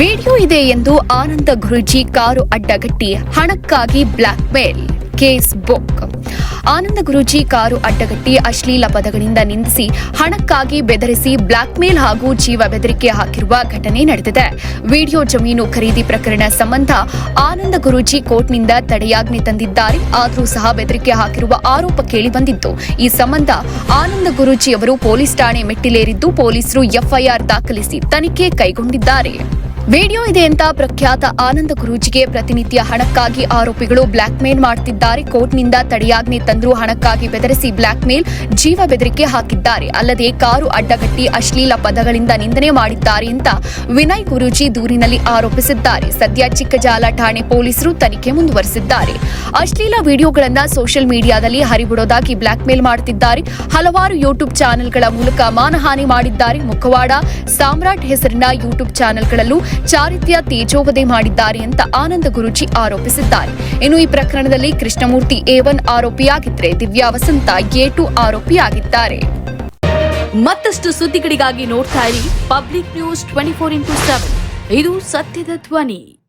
Video ಇದೆ ಎಂದು ಆನಂದ Guruji car ಅಡ್ಡಗಟ್ಟಿ ಹಣಕ್ಕಾಗಿ blackmail case book. Anand Guruji car ಅಡ್ಡಗಟ್ಟಿ ಅಶ್ಲೀಲ ಪದಗಳಿಂದ ನಿಂದಿಸಿ ಹಣಕ್ಕಾಗಿ ಬೆದರಿಸಿ ಬ್ಲಾಕ್ ಮೇಲ್ ಹಾಗೂ ಜೀವ ಬೆದರಿಕೆ ಹಾಕಿರುವ ಘಟನೆ ನಡೆದಿದೆ. ವಿಡಿಯೋ ಜಮೀನು ಖರೀದಿ ಪ್ರಕರಣ ಸಂಬಂಧ ಆನಂದ ಗುರೂಜಿ ಕೋರ್ಟ್ನಿಂದ ತಡೆಯಾಜ್ಞೆ ತಂದಿದ್ದಾರೆ. ಆದರೂ ಸಹ ಬೆದರಿಕೆ ಹಾಕಿರುವ ಆರೋಪ ಕೇಳಿಬಂದಿತ್ತು. ಈ ಸಂಬಂಧ ಆನಂದ ಗುರುಜಿ ಅವರು ಪೊಲೀಸ್ ಠಾಣೆ ಮೆಟ್ಟಿಲೇರಿದ್ದು ಪೊಲೀಸರು ಎಫ್ಐಆರ್ ದಾಖಲಿಸಿ ತನಿಖೆ ಕೈಗೊಂಡಿದ್ದಾರೆ. ವಿಡಿಯೋ ಇದೆ ಅಂತ ಪ್ರಖ್ಯಾತ ಆನಂದ ಗುರೂಜಿಗೆ ಪ್ರತಿನಿತ್ಯ ಹಣಕ್ಕಾಗಿ ಆರೋಪಿಗಳು ಬ್ಲಾಕ್ ಮೇಲ್ ಮಾಡುತ್ತಿದ್ದಾರೆ ಕೋರ್ಟ್ನಿಂದ ತಡೆಯಾಜ್ಞೆ ತಂದರೂ ಹಣಕ್ಕಾಗಿ ಬೆದರಿಸಿ ಬ್ಲಾಕ್ ಮೇಲ್ ಜೀವ ಬೆದರಿಕೆ ಹಾಕಿದ್ದಾರೆ. ಅಲ್ಲದೆ ಕಾರು ಅಡ್ಡಗಟ್ಟಿ ಅಶ್ಲೀಲ ಪದಗಳಿಂದ ನಿಂದನೆ ಮಾಡಿದ್ದಾರೆ ಅಂತ ವಿನಯ್ ಗುರೂಜಿ ದೂರಿನಲ್ಲಿ ಆರೋಪಿಸಿದ್ದಾರೆ. ಸದ್ಯ ಚಿಕ್ಕಜಾಲ ಠಾಣೆ ಪೊಲೀಸರು ತನಿಖೆ ಮುಂದುವರೆಸಿದ್ದಾರೆ. ಅಶ್ಲೀಲ ವಿಡಿಯೋಗಳನ್ನು ಸೋಷಿಯಲ್ ಮೀಡಿಯಾದಲ್ಲಿ ಹರಿಬಿಡೋದಾಗಿ ಬ್ಲಾಕ್ ಮೇಲ್ ಮಾಡುತ್ತಿದ್ದಾರೆ ಹಲವಾರು ಯೂಟ್ಯೂಬ್ ಚಾನೆಲ್ಗಳ ಮೂಲಕ ಮಾನಹಾನಿ ಮಾಡಿದ್ದಾರೆ. ಮುಖವಾಡ, ಸಾಮ್ರಾಟ್ ಹೆಸರಿನ ಯೂಟ್ಯೂಬ್ ಚಾನೆಲ್ಗಳಲ್ಲೂ ಚಾರಿತ್ರ್ಯ ತೇಜೋವಧೆ ಮಾಡಿದ್ದಾರೆ ಅಂತ ಆನಂದ ಗುರುಜಿ ಆರೋಪಿಸಿದ್ದಾರೆ. ಇನ್ನು ಈ ಪ್ರಕರಣದಲ್ಲಿ ಕೃಷ್ಣಮೂರ್ತಿ ಎ ಒನ್ ಆರೋಪಿಯಾಗಿದ್ರೆ ದಿವ್ಯಾ ವಸಂತ ಎ ಟು ಆರೋಪಿಯಾಗಿದ್ದಾರೆ. ಮತ್ತಷ್ಟು ಸುದ್ದಿಗಳಿಗಾಗಿ ನೋಡ್ತಾ ಇರಿ public news twenty four into seven. ಇದು ಸತ್ಯದ ಧ್ವನಿ.